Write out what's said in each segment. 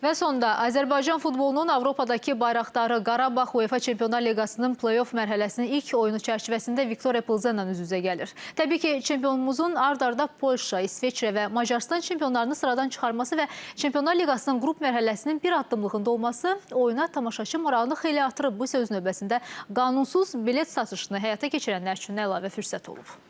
Və sonda Azərbaycan futbolunun Avropadakı bayraqdarı Qarabağ UEFA Çempionlar Liqasının play-off mərhələsinin ilk oyunu çərçivəsində Viktoria Plzenlə üz-üzə gəlir. Təbii ki, çempionumuzun ard-arda Polşa, İsveçrə və Macarıstan çempionlarını sıradan çıxarması və Çempionlar Liqasının qrup mərhələsinin bir addımlığında olması oyuna tamaşaçı marağını xeyli artırıb. Bu isə öz növbəsində qanunsuz bilet satışını həyata keçirənlər üçün əlavə fürsət olub.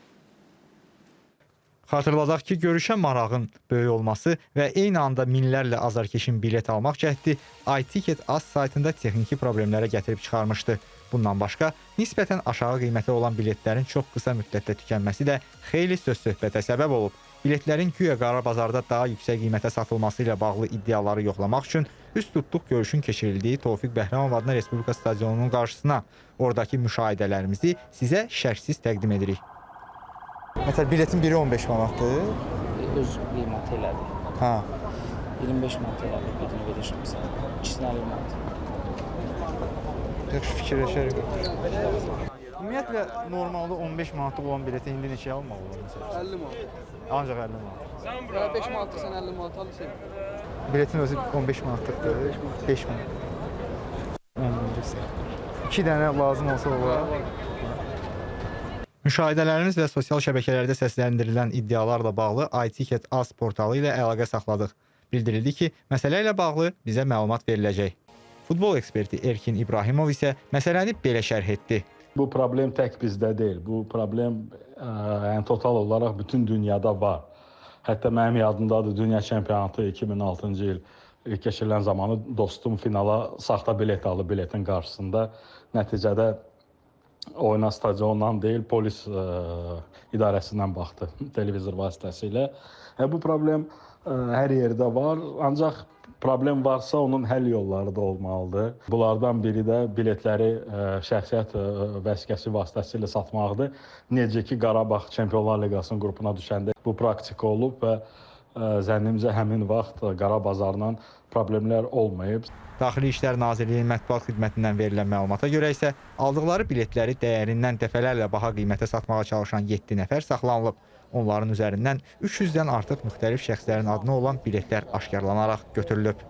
Xatırladaq ki, görüşə marağın böyük olması və eyni anda minlərlə azarkeşin bilet almaq cəhdi iTicket az saytında texniki problemlərə gətirib çıxarmışdı. Bundan başqa, nisbətən aşağı qiymətə olan biletlərin çox qısa müddətdə tükənməsi də xeyli söz-söhbətə səbəb olub. Biletlərin güya qara bazarda daha yüksək qiymətə satılması ilə bağlı iddiaları yoxlamaq üçün üst tutduq görüşün keçirildiyi Tofiq Bəhramov adına Respublika stadionunun qarşısına. Oradakı müşahidələrimizi sizə şərhsiz təqdim edirik. Məsələn, biletin biri 15 manatdır. öz qiyməti elədir. Hə. 25 manat elədir birini verirəm sənə. İkisini 50 manat. Yaxşı fikirləşərik. Ümumiyyətlə normalda 15 manatlıq olan bileti indi neçəyə almaq olar məsələn? 50 manat. Ancaq 50 manat. Ya 5 manat sən 50 manat alırsan. Biletin özü 15 manatlıqdır. 5 manat. 11 2 dənə lazım olsa olar. Müşahidələriniz və sosial şəbəkələrdə səsləndirilən iddialarla bağlı iTicket Az portalı ilə əlaqə saxladıq. Bildirildi ki, məsələ ilə bağlı bizə məlumat veriləcək. Futbol eksperti Erkin İbrahimov isə məsələni belə şərh etdi. Bu problem tək bizdə deyil. Bu problem ə, yəni total olaraq bütün dünyada var. Hətta mənim yadımdadır dünya çempionatı 2006-cı il keçirilən zamanı dostum finala saxta bilet alıb biletin qarşısında. Nəticədə oyuna stadiondan deyil, polis ə, idarəsindən baxdı televizor vasitəsilə. Hə, bu problem ə, hər yerdə var, ancaq problem varsa onun həll yolları da olmalıdır. Bunlardan biri də biletləri ə, şəxsiyyət ə, vəsiqəsi vasitəsilə satmaqdır. Necə ki Qarabağ Çempionlar Liqasının qrupuna düşəndə bu praktika olub və zənnimcə həmin vaxt qara bazarla problemlər olmayıb. Daxili İşlər Nazirliyinin mətbuat xidmətindən verilən məlumata görə isə aldıqları biletləri dəyərindən dəfələrlə baha qiymətə satmağa çalışan 7 nəfər saxlanılıb. Onların üzərindən 300-dən artıq müxtəlif şəxslərin adına olan biletlər aşkarlanaraq götürülüb.